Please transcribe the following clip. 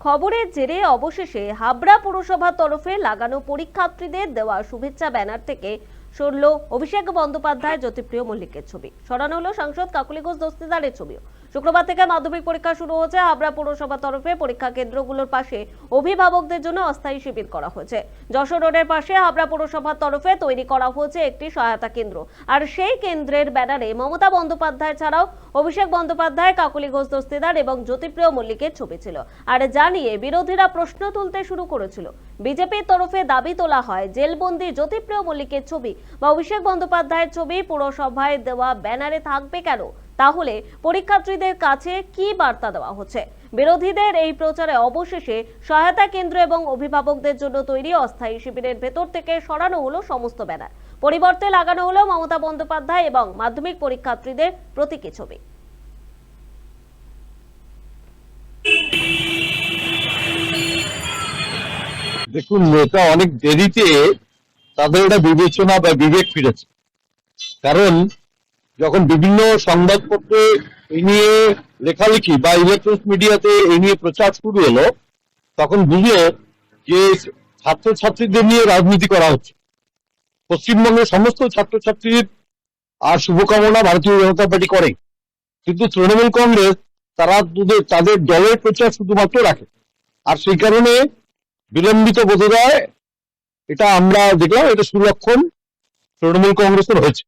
খবরের জেরে অবশেষে হাবড়া পুরসভার তরফে লাগানো পরীক্ষার্থীদের দেওয়া শুভেচ্ছা ব্যানার থেকে সরল অভিষেক বন্দ্যোপাধ্যায় জ্যোতিপ্রিয় মল্লিকের ছবি। সরানো হলো সাংসদ কাকুলি ঘোষ দস্তিদারের ছবিও। শুক্রবার থেকে মাধ্যমিক পরীক্ষা শুরু হয়েছে। হাবড়া পুরসভার তরফে পরীক্ষা কেন্দ্রগুলোর পাশে অভিভাবকদের জন্য অস্থায়ী শিবির করা হয়েছে। যশোর রোডের পাশে হাবড়া পুরসভার তরফে তৈরি করা হয়েছে একটি সহায়তা কেন্দ্র। আর সেই কেন্দ্রের ব্যানারে মমতা বন্দ্যোপাধ্যায় ছাড়াও অভিষেক বন্দ্যোপাধ্যায়, কাকুলি ঘোষ দস্তিদার এবং জ্যোতিপ্রিয় মল্লিকের ছবি ছিল। আর জানিয়ে বিরোধীরা প্রশ্ন তুলতে শুরু করেছিল। বিজেপির তরফে দাবি তোলা হয়, জেলবন্দি জ্যোতিপ্রিয় মল্লিকের ছবি বা অভিষেক বন্দ্যোপাধ্যায়ের ছবি পুরসভায় দেওয়া ব্যানারে থাকবে কেন? তাহলে পরীক্ষার্থীদের কাছে কি বার্তা দেওয়া হচ্ছে? বিরোধীদের এই প্রচারে অবশেষে সহায়তা কেন্দ্র এবং অভিভাবকদের জন্য তৈরি অস্থায়ী শিবিরের ভেতর থেকে সরানো হলো সমস্ত ব্যানার। পরিবর্তে লাগানো হলো মমতা বন্দ্যোপাধ্যায় এবং মাধ্যমিক পরীক্ষার্থীদের প্রতীকী ছবি। দেখুন, এটা অনেক দেরিতে তাদের এটা বিবেচনা বা বিবেক ফিরেছে। কারণ যখন বিভিন্ন সংবাদপত্রে এই নিয়ে লেখালেখি বা ইলেকট্রনিক মিডিয়াতে এই নিয়ে প্রচার শুরু হলো, তখন বুঝলো যে ছাত্রছাত্রীদের নিয়ে রাজনীতি করা হচ্ছে। পশ্চিমবঙ্গের সমস্ত ছাত্রছাত্রীর আর শুভকামনা ভারতীয় জনতা পার্টি করে কিন্তু তৃণমূল কংগ্রেস তারা তাদের দলের প্রচার শুধুমাত্র রাখে। আর সেই কারণে বিলম্বিত বোধ হয় এটা আমরা দেখলাম এটা সুলক্ষণ তৃণমূল কংগ্রেসের হয়েছে।